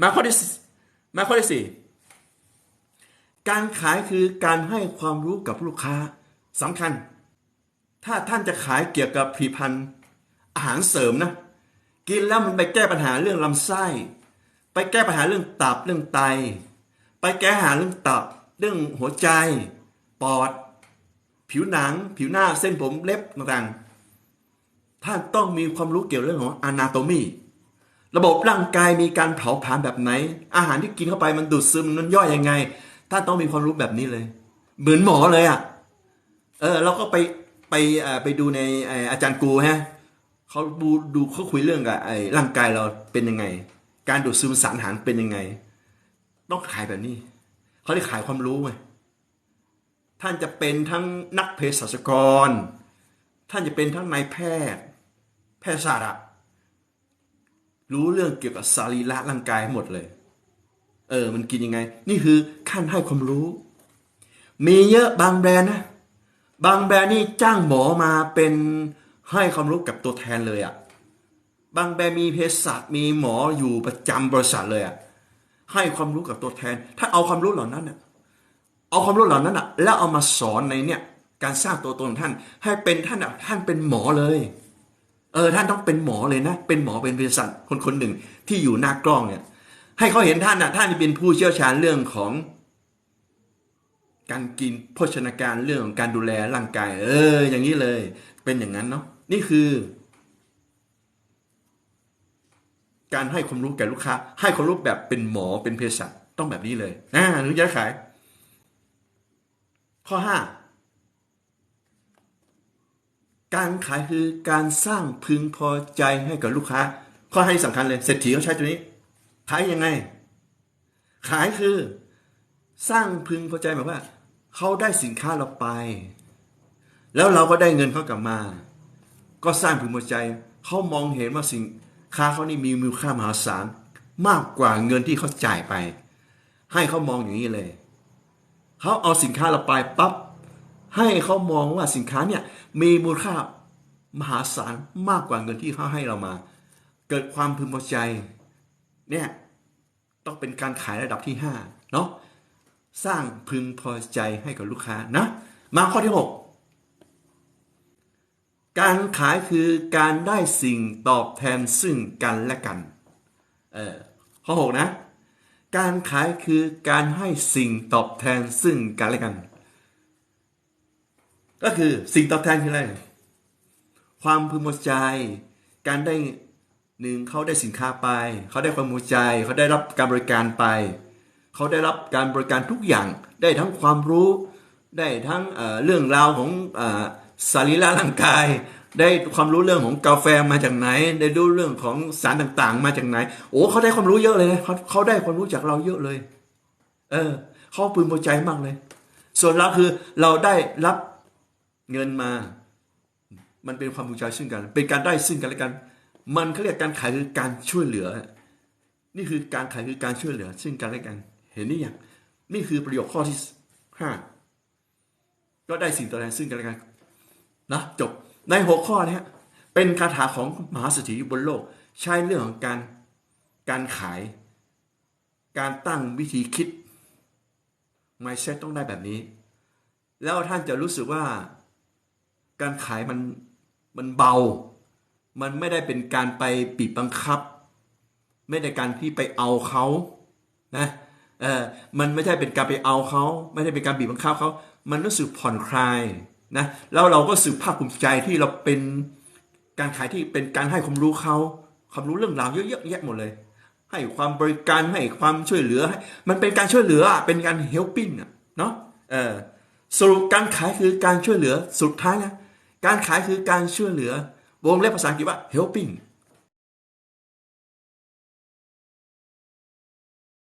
มาข้อที่สมาข้อที่สี่การขายคือการให้ความรู้กับลูกค้าสำคัญ ถ้าท่านจะขายเกี่ยวกับผลิตภัณฑ์อาหารเสริมนะ กินแล้วมันไปแก้ปัญหาเรื่องลำไส้ ไปแก้ปัญหาเรื่องตับเรื่องไต ไปแก้ปัญหาเรื่องตับ เรื่องหัวใจ ปอด ผิวหนัง ผิวหน้าเส้นผมเล็บต่างๆท่านต้องมีความรู้เกี่ยวเรื่องของ anatomy ระบบร่างกายมีการเผาผลาญแบบไหน อาหารที่กินเข้าไปมันดูดซึมมันย่อยยังไงท่านต้องมีความรู้แบบนี้เลย เหมือนหมอเลยอะ่ะเออเราก็ไปไปไปดูในเอ่ออาจารย์กูฮะเขาดูดูเขาคุยเรื่องกับไอ้ร่างกายเราเป็นยังไง การดูดซึมสารอาหารเป็นยังไง ต้องขายแบบนี้เขาได้ขายความรู้ไงท่านจะเป็นทั้งนักเภสัชกร ท่านจะเป็นทั้งนายแพทย์ แพทยศาสตร์อะ รู้เรื่องเกี่ยวกับสรีระร่างกายหมดเลย เออ มันกินยังไง นี่คือขั้นให้ความรู้ มีเยอะบางแบรนด์นะ บางแบรนด์นี่จ้างหมอมาเป็นให้ความรู้กับตัวแทนเลยอะ่ะ บางแบรนด์มีเภสัชมีหมออยู่ประจำบริษัทเลยอะ่ะ ให้ความรู้กับตัวแทน ถ้าเอาความรู้เหล่านั้นน่ะเอาความรู้เหล่านั้นอะ แล้วเอามาสอนในเนี่ย การสร้างตัวตนท่าน ให้เป็นท่านอะท่านเป็นหมอเลย เออท่านต้องเป็นหมอเลยนะ เป็นหมอเป็นเภสัชคนคนหนึ่งที่อยู่หน้ากล้องเนี่ย ให้เขาเห็นท่านอะท่านเป็นผู้เชี่ยวชาญเรื่องของ การกินโภชนาการเรื่องของการดูแลร่างกาย เออ อย่างนี้เลย เป็นอย่างนั้นเนาะนี่คือ การให้ความรู้แก่ลูกค้า ให้ความรู้แบบเป็นหมอเป็นเภสัชต้องแบบนี้เลยอ่าหรือจะขาย ข้อห้า การขายคือการสร้างพึงพอใจให้กับลูกค้า ข้อให้สำคัญเลยเศรษฐีเขาใช้ตัวนี้ ขายยังไง ขายคือ สร้างพึงพอใจหมายว่าเขาได้สินค้าเราไป แล้วเราก็ได้เงินเขากลับมา ก็สร้างพึงพอใจเขามองเห็นว่าสินค้าเขานี่มีมูลค่ามหาศาลมากกว่าเงินที่เขาจ่ายไป ให้เขามองอย่างนี้เลยเขาเอาสินค้าเราไปปั๊บ ให้เขามองว่าสินค้าเนี่ยมีมูลค่ามหาศาลมากกว่าเงินที่เขาให้เรามา เกิดความพึงพอใจเนี่ยต้องเป็นการขายระดับที่ห้าเนาะสร้างพึงพอใจให้กับลูกค้านะมาข้อที่หกการขายคือการได้สิ่งตอบแทนซึ่งกันและกันเออข้อหกนะ การขายคือการให้สิ่งตอบแทนซึ่งกันและกัน ก็คือสิ่งตอบแทนคืออะไร ความพึงพอใจ การได้หนึ่งเขาได้สินค้าไป เขาได้ความพอใจ เขาได้รับการบริการไป เขาได้รับการบริการทุกอย่าง ได้ทั้งความรู้ ได้ทั้งเรื่องราวของสรีระร่างกาย ได้ความรู้เรื่องของกาแฟมาจากไหน ได้รู้เรื่องของสารต่างๆ มาจากไหน โอ้เขาได้ความรู้เยอะเลยนะเขาเขาได้ความรู้จากเราเยอะเลย เออเขาพึงพอใจมากเลย ส่วนเราคือเราได้รับ เงินมา มันเป็นความภูมิใจซึ่งกัน เป็นการได้ซึ่งกันและกัน มันเขาเรียกการขายคือการช่วยเหลือ นี่คือการขายคือการช่วยเหลือ ซึ่งกันและกัน เห็นนี่ยังนี่คือประโยคข้อที่ห้าก็ได้สิ่งตอบแทนซึ่งกันและกันนะจบในหัวข้อเนี้ยเป็นคาถาของมหาเศรษฐีบนโลก ใช้เรื่องของการการขาย การตั้งวิธีคิด mindset ต้องได้แบบนี้ แล้วท่านจะรู้สึกว่า การขายมันมันเบา มันไม่ได้เป็นการไปบีบบังคับ ไม่ได้การที่ไปเอาเขานะเออมันไม่ใช่เป็นการไปเอาเขา ไม่ได้เป็นการบีบบังคับเขามันรู้สึกผ่อนคลายนะแล้วเราก็สึกภาคภูมิใจที่เราเป็นการขายที่เป็นการให้ความรู้เขาความรู้เรื่องราวเยอะๆแยะหมดเลย ให้ความบริการให้ความช่วยเหลือให้มันเป็นการช่วยเหลือเป็นการ helping เนาะเออสรุปการขายคือการช่วยเหลือสุดท้ายนะ การขายคือการช่วยเหลือ วงเล็บภาษาอังกฤษว่า helping